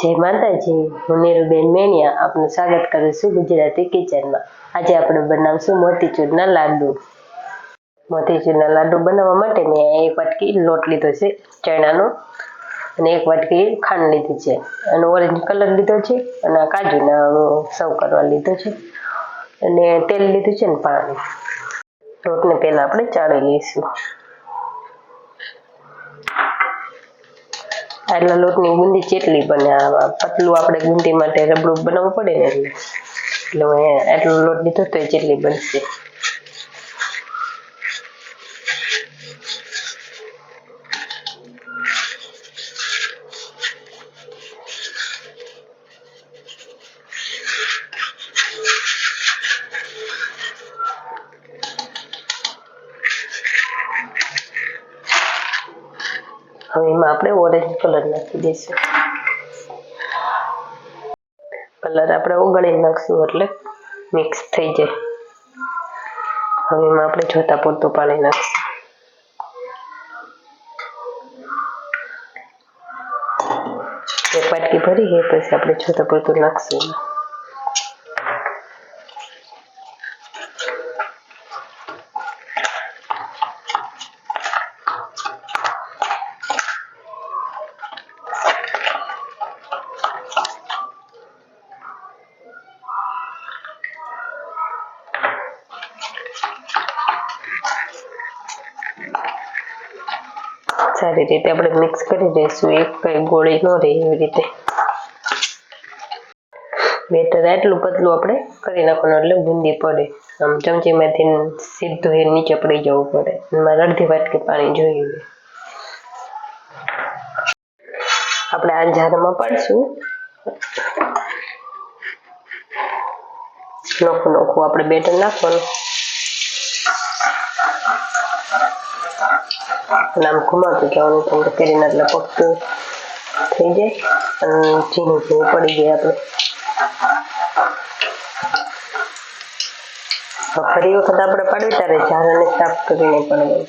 જય માતાજી હું નીરુબેન મેણિયા આપનું સ્વાગત કરું છું ગુજરાતી કિચનમાં. આજે આપણે બનાવશું મોતીચૂરના લાડુ. મોતીચૂરના લાડુ બનાવવા માટે મેં એક વાટકી લોટ લીધો છે ચણાનો અને એક વાટકી ખાંડ લીધી છે અને ઓરેન્જ કલર લીધો છે અને કાજુના સર્વ કરવા લીધો છે અને તેલ લીધું છે ને પાણી. લોટને પહેલાં આપણે ચાળી લઈશું. આટલા લોટની બુંદી ચેટલી બને? આ પતલું આપણે બુંદી માટે રબડું બનાવવું પડે ને એટલે? એટલે હું આટલો લોટ લીધો તો ચેટલી બનશે. હવે એમાં આપણે ઓરેન્જ કલર નાખી દઈશું. કલર આપણે ઓગળી નાખશું એટલે મિક્સ થઈ જાય. હવે એમાં આપણે જોતા પૂરતું પાણી નાખશું. એક વાટકી ભરી ગઈ પછી આપણે જોતા પૂરતું નાખશું. સારી રીતે આપણે મિક્સ કરી દઈશું. એક કઈ ગોળી ન રહે એવી રીતે. બેટર આટલું પતલું આપણે કરી નાખવાનું, એટલે બુંદી પડે. આમ ચમચીમાંથી સીધું એ નીચે પડી જવું પડે. એમાં અડધી વાટકી પાણી જોઈએ. આપણે આ જારમાં પાડશું. નોખું નોખું આપણે બેટર નાખવાનું. અને આમ ઘુમાતું જવાનું કેમ કે એટલે પક્કું થઈ જાય. અને ઝીણું ઝીણું પડી જાય આપણે. ફરી વખત આપણે પાડવી ત્યારે ઝારાને સાફ કરીને પડવાનું.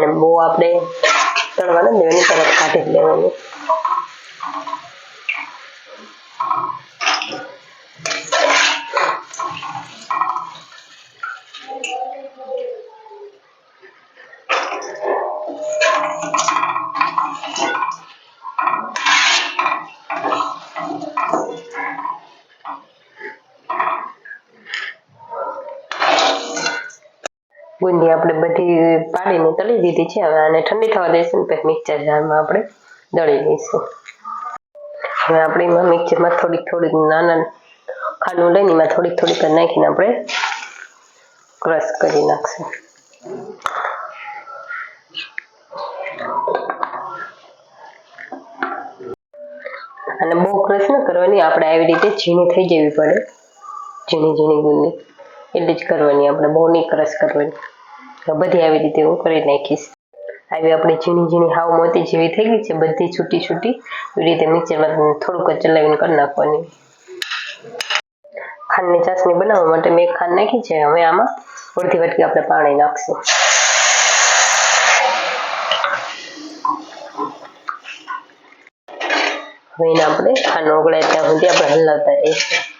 અને બહુ આપણે તળવાનું દેવાની તરત કાઢી જ લેવાનું. બુંદી આપણે બધી પાડીને તળી દીધી છે. હવે આને ઠંડી થવા દઈશું ને પછી મિક્સર જારમાં આપણે દળી દઈશું હવે આપણે એમાં મિક્સરમાં થોડીક થોડીક નાના ખાંડું લઈને એમાં થોડીક થોડીક નાખીને આપણે ક્રશ કરી નાખશું. અને બહુ ક્રશ ન કરવાની, આપણે આવી રીતે ઝીણી થઈ જવી પડે. ઝીણી ઝીણી ગુંદી એટલી જ કરવાની, આપણે બહુ નહીં ક્રશ કરવાની. બધી આવી રીતે હું કરી નાખીશ. આવી આપણે ઝીણી ઝીણી હાવ મોતી જેવી થઈ ગઈ છે, બધી છૂટી છૂટી. એવી રીતે મિક્સરમાં થોડુંક ચલાવીને કરી નાખવાની. ખાંડની ચાસણી બનાવવા માટે મેં ખાંડ નાખી છે, હવે આમાં અડધી વાટકી આપણે પાણી નાખશું. હવે એને આપણે ખાંડ ઓગળાય ત્યાં સુધી આપણે હલાવતા રહીશું.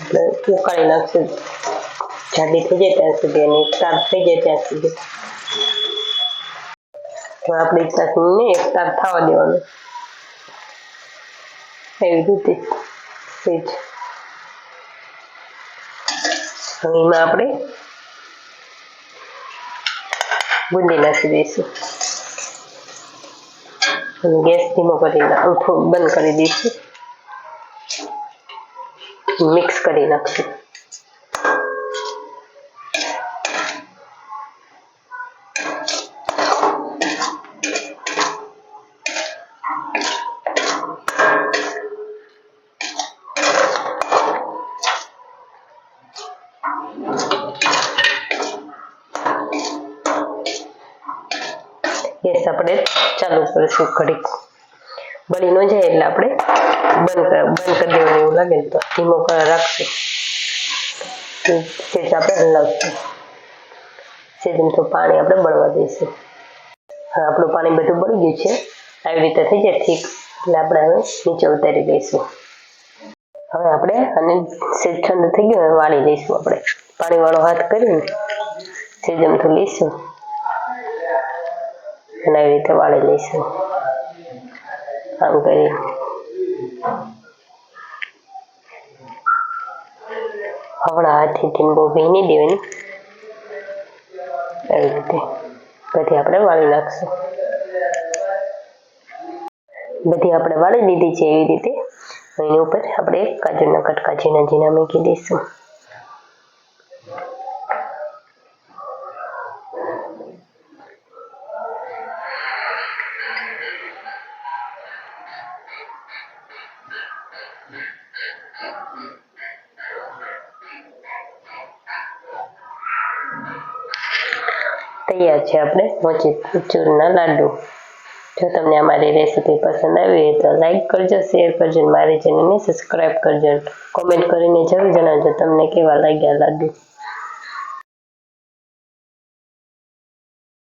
આપણે ઉકાળી નાખશું. જાડી થઈ જાય ત્યાં સુધી અને એક તાર થઈ જાય ત્યાં સુધી. તો આપણે ચાસણીને એક તાર થવા દેવાનું. એવી રીતે. સેજ હવે એમાં આપણે ગુંદી નાખી દઈશું. અને ગેસ ધીમો કરીને બંધ કરી દઈશું. મિક્સ કરી નાખશું ગેસ આપણે ચાલુ કરીશું ઘડીક. બળી ન જાય એટલે આપણે બંધ બંધ કરી દેવાનું એવું લાગે ને તો. ધીમો રાખશે. સેજ આપણે હલાવશું સેજ તો પાણી આપણે બળવા દઈશું. હા, આપણું પાણી બધું બળી ગયું છે. આવી રીતે થઈ જાય ઠીક. એટલે આપણે હવે નીચે ઉતારી દઈશું. હવે આપણે અને સેજ ઠંડુ થઈ ગયું, હવે વાળી લઈશું આપણે. પાણીવાળો હાથ કરીને સેજ અમથું લઈશું. અને આવી રીતે વાળી લઈશું. આમ કરી. હવળા હાથેથી બહુ ભીની દેવાની એવી રીતે. બધી આપણે વાળી નાખશું. બધી આપણે વાળી દીધી છે એવી રીતે. એની ઉપર આપણે કાજુના કટકા ઝીણા ઝીણા મૂકી દઈશું તૈયાર છે આપણે. મોતીચૂરના લાડુ. જો તમને અમારી રેસીપી પસંદ આવી હોય તો લાઈક કરજો શેર કરજો મારી ચેનલને સબસ્ક્રાઈબ કરજો. કોમેન્ટ કરીને જરૂર જણાવજો તમને કેવા લાગ્યા લાડુ.